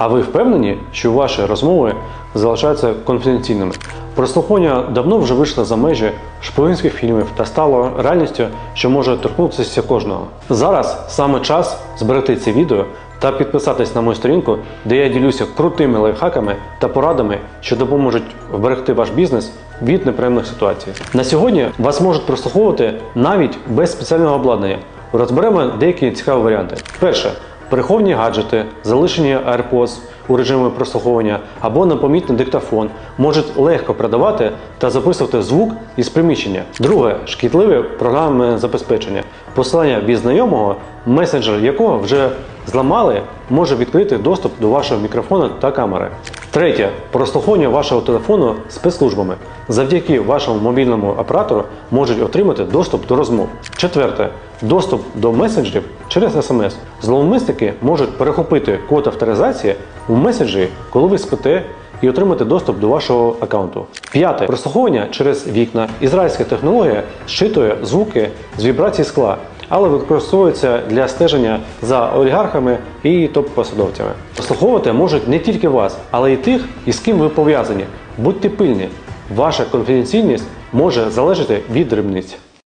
А ви впевнені, що ваші розмови залишаються конфіденційними? Прослуховування давно вже вийшло за межі шпигунських фільмів та стало реальністю, що може торкнутися кожного. Зараз саме час зберегти ці відео та підписатись на мою сторінку, де я ділюся крутими лайфхаками та порадами, що допоможуть вберегти ваш бізнес від неприємних ситуацій. На сьогодні вас можуть прослуховувати навіть без спеціального обладнання. Розберемо деякі цікаві варіанти. Перше. Приховані гаджети, залишені AirPods у режимі прослуховування або непомітний диктофон можуть легко продавати та записувати звук із приміщення. Друге шкідливе програмне забезпечення. Посилання від знайомого, месенджер якого вже зламали, може відкрити доступ до вашого мікрофона та камери. Третє прослуховування вашого телефону спецслужбами. Завдяки вашому мобільному оператору можуть отримати доступ до розмов. Четверте доступ до месенджерів через смс. Зловмисники можуть перехопити код авторизації у меседжі, коли ви спите, і отримати доступ до вашого аккаунту. П'яте прослуховування через вікна. Ізраїльська технологія щитує звуки з вібрацій скла, але використовується для стеження за олігархами і топ-посадовцями. Прослуховувати можуть не тільки вас, але й тих, із ким ви пов'язані. Будьте пильні, ваша конфіденційність може залежати від дрібниць.